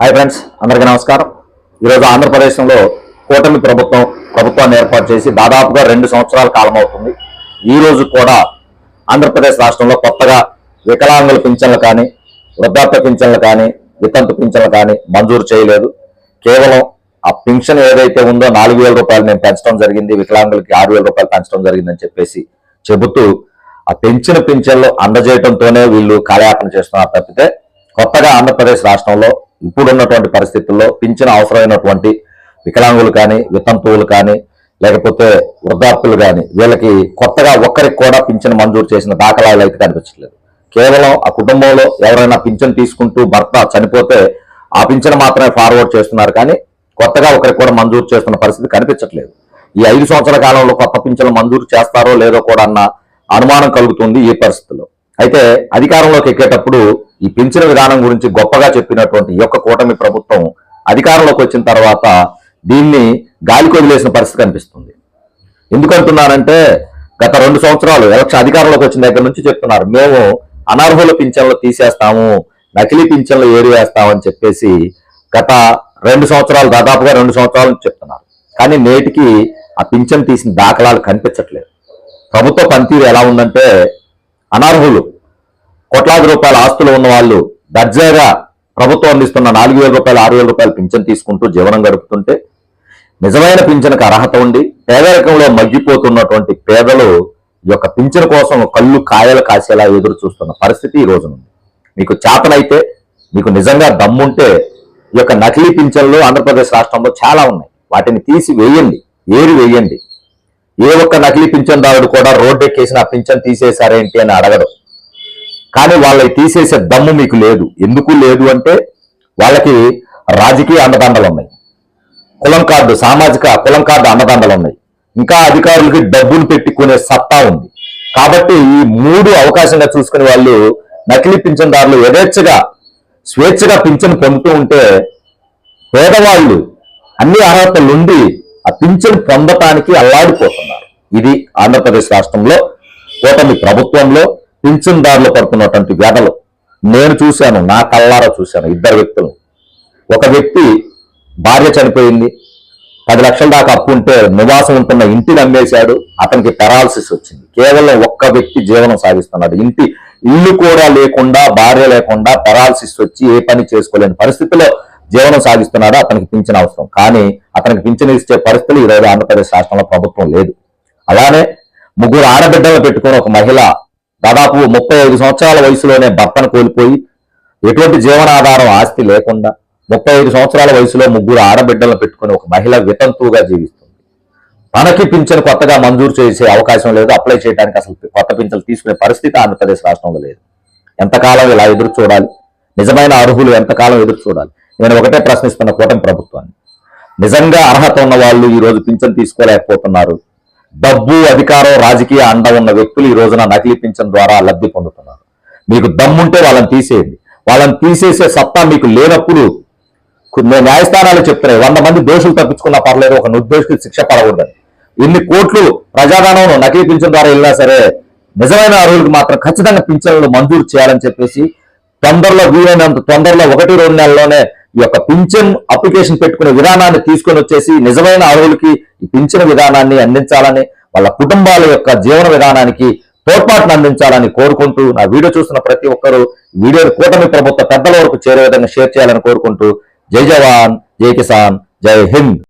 Hi friends అందరికీ నమస్కారం. ఈరోజు ఆంధ్రప్రదేశ్లో కూటమి ప్రభుత్వం ప్రభుత్వాన్ని ఏర్పాటు చేసి దాదాపుగా రెండు సంవత్సరాల కాలం అవుతుంది. ఈ రోజు కూడా ఆంధ్రప్రదేశ్ రాష్ట్రంలో కొత్తగా వికలాంగుల పింఛన్లు కానీ వృద్ధాప్య పింఛన్లు కానీ వితంతు పింఛన్లు కానీ మంజూరు చేయలేదు. కేవలం ఆ పింఛన్ ఏదైతే ఉందో నాలుగు వేల రూపాయలు మేము పెంచడం జరిగింది వికలాంగులకి ఆరు వేల రూపాయలు పెంచడం జరిగిందని చెప్పేసి చెబుతూ ఆ పెంచిన పింఛన్లు అందజేయడంతోనే వీళ్ళు కాలయాపన చేస్తున్నారు తప్పితే కొత్తగా ఆంధ్రప్రదేశ్ రాష్ట్రంలో ఇప్పుడున్నటువంటి పరిస్థితుల్లో పింఛన్ అవసరమైనటువంటి వికలాంగులు కానీ వితంతువులు కానీ లేకపోతే వృద్ధాప్యులు కానీ వీళ్ళకి కొత్తగా ఒక్కరికి కూడా పింఛన్ మంజూరు చేసిన దాఖలాలు అయితే కనిపించట్లేదు. కేవలం ఆ కుటుంబంలో ఎవరైనా పింఛన్ తీసుకుంటూ భర్త చనిపోతే ఆ పింఛన్ మాత్రమే ఫార్వర్డ్ చేస్తున్నారు కానీ కొత్తగా ఒకరికి కూడా మంజూరు చేస్తున్న పరిస్థితి కనిపించట్లేదు. ఈ ఐదు సంవత్సరాల కాలంలో కొత్త పింఛన్లు మంజూరు చేస్తారో లేదో కూడా అన్న అనుమానం కలుగుతుంది ఈ పరిస్థితుల్లో అయితే అధికారంలోకి ఎక్కేటప్పుడు ఈ పెంచిన విధానం గురించి గొప్పగా చెప్పినటువంటి ఈ యొక్క కూటమి ప్రభుత్వం అధికారంలోకి వచ్చిన తర్వాత దీన్ని గాలికి వదిలేసిన పరిస్థితి కనిపిస్తుంది. ఎందుకంటున్నారంటే గత రెండు సంవత్సరాలు ఎలక్షన్ అధికారంలోకి వచ్చిన దగ్గర నుంచి చెప్తున్నారు. మేము అనర్హుల పింఛన్లు తీసేస్తాము నకిలీ పింఛన్లు ఏరివేస్తామని చెప్పేసి గత రెండు సంవత్సరాలు దాదాపుగా రెండు సంవత్సరాలు చెప్తున్నారు. కానీ నేటికి ఆ పింఛన్ తీసిన దాఖలాలు కనిపించట్లేదు. ప్రభుత్వ పనితీరు ఎలా ఉందంటే అనర్హులు. కోట్లాది రూపాయల ఆస్తులు ఉన్న వాళ్ళు దర్జాగా ప్రభుత్వం అందిస్తున్న నాలుగు వేల రూపాయలు ఆరు వేల రూపాయలు పింఛన్ తీసుకుంటూ జీవనం గడుపుతుంటే నిజమైన పింఛన్కు అర్హత ఉండి పేదరికంలో మగ్గిపోతున్నటువంటి పేదలు ఈ యొక్క పింఛన్ కోసం కళ్ళు కాయలు కాసేలా ఎదురు చూస్తున్న పరిస్థితి ఈ రోజు ఉంది మీకు చేతనైతే మీకు నిజంగా దమ్ముంటే ఈ యొక్క నకిలీ పింఛన్లు ఆంధ్రప్రదేశ్ రాష్ట్రంలో చాలా ఉన్నాయి. వాటిని తీసి వేయండి ఏరి వేయండి. ఏ ఒక్క నకిలీ పింఛన్దారుడు కూడా రోడ్డెక్కేసిన ఆ పింఛన్ తీసేశారేంటి అని అడగడు. కానీ వాళ్ళకి తీసేసే దమ్ము మీకు లేదు. ఎందుకు లేదు అంటే వాళ్ళకి రాజకీయ అండదండలు ఉన్నాయి. కులం కార్డు సామాజిక కులం కార్డు అండదండలు ఉన్నాయి. ఇంకా అధికారులకి డబ్బులు పెట్టుకునే సత్తా ఉంది. కాబట్టి ఈ మూడు అవకాశంగా చూసుకునే వాళ్ళు నకిలీ పింఛన్దారులు యథేచ్ఛగా స్వేచ్ఛగా పింఛన్ పొందుతూ ఉంటే పేదవాళ్ళు అన్ని అర్హతలుండి ఆ పింఛన్ పొందటానికి అల్లాడిపోతున్నారు ఇది ఆంధ్రప్రదేశ్ రాష్ట్రంలో కూటమి ప్రభుత్వంలో పింఛన్దారులు పడుతున్నటువంటి వ్యధలు. నేను చూశాను నా కల్లారా చూశాను ఇద్దరు వ్యక్తులు. ఒక వ్యక్తి భార్య చనిపోయింది. పది లక్షల దాకా అప్పు ఉంటే నివాసం ఉంటున్న ఇంటిని అమ్మేశాడు అతనికి పెరాలసిస్ వచ్చింది. కేవలం ఒక్క వ్యక్తి జీవనం సాగిస్తున్నాడు. ఇంటి ఇల్లు కూడా లేకుండా భార్య లేకుండా పెరాలసిస్ వచ్చి ఏ పని చేసుకోలేని పరిస్థితిలో జీవనం సాగిస్తున్నాడు. అతనికి పింఛన్ అవసరం. కానీ అతనికి పింఛన్ ఇచ్చే పరిస్థితులు ఈరోజు ఆంధ్రప్రదేశ్ రాష్ట్రంలో ప్రభుత్వం లేదు. అలానే ముగ్గురు ఆడబిడ్డలు పెట్టుకుని ఒక మహిళ దాదాపు ముప్పై ఐదు సంవత్సరాల వయసులోనే భర్తను కోల్పోయి ఎటువంటి జీవనాధారం ఆస్తి లేకుండా ముప్పై ఐదు సంవత్సరాల వయసులో ముగ్గురు ఆడబిడ్డలను పెట్టుకుని ఒక మహిళ వితంతువుగా జీవిస్తుంది. తనకి పింఛను కొత్తగా మంజూరు చేసే అవకాశం లేదు. అప్లై చేయడానికి అసలు కొత్త పింఛన్లు తీసుకునే పరిస్థితి ఆంధ్రప్రదేశ్ రాష్ట్రంలో లేదు. ఎంతకాలం ఇలా ఎదురు చూడాలి? నిజమైన అర్హులు ఎంతకాలం ఎదురు చూడాలి? నేను ఒకటే ప్రశ్నిస్తున్న కూటమి ప్రభుత్వాన్ని. నిజంగా అర్హత ఉన్న వాళ్ళు ఈరోజు పింఛను పింఛన్ తీసుకోలేకపోతున్నారు. డబ్బు అధికారం రాజకీయ అండ ఉన్న వ్యక్తులు ఈ రోజున నకిలీ పింఛన్ ద్వారా లబ్ధి పొందుతున్నారు. మీకు దమ్ముంటే వాళ్ళని తీసేయండి. వాళ్ళని తీసేసే సత్తా మీకు లేనప్పుడు కొన్ని న్యాయస్థానాలు చెప్తున్నాయి. వంద మంది దోషులు తప్పించుకున్నా పర్లేదు ఒక నిర్దోషికి శిక్ష పడకూడదని. ఇన్ని కోట్లు ప్రజాధనం నకిలీ పింఛన్ ద్వారా వెళ్ళినా సరే నిజమైన అర్హులకు మాత్రం ఖచ్చితంగా పింఛన్లు మంజూరు చేయాలని చెప్పేసి తొందరలో వీలైనంత తొందరలో ఒకటి రెండు నెలల్లోనే ఈ యొక్క పింఛన్ అప్లికేషన్ పెట్టుకునే విధానాన్ని తీసుకొని వచ్చేసి నిజమైన అర్హులకి ఈ పింఛన్ విధానాన్ని అందించాలని వాళ్ళ కుటుంబాల యొక్క జీవన విధానానికి తోడ్పాటును అందించాలని కోరుకుంటూ నా వీడియో చూస్తున్న ప్రతి ఒక్కరూ వీడియో కూటమి ప్రభుత్వ పెద్దల వరకు చేరే విధంగా షేర్ చేయాలని కోరుకుంటూ జై జవాన్ జై కిసాన్ జై హింద్.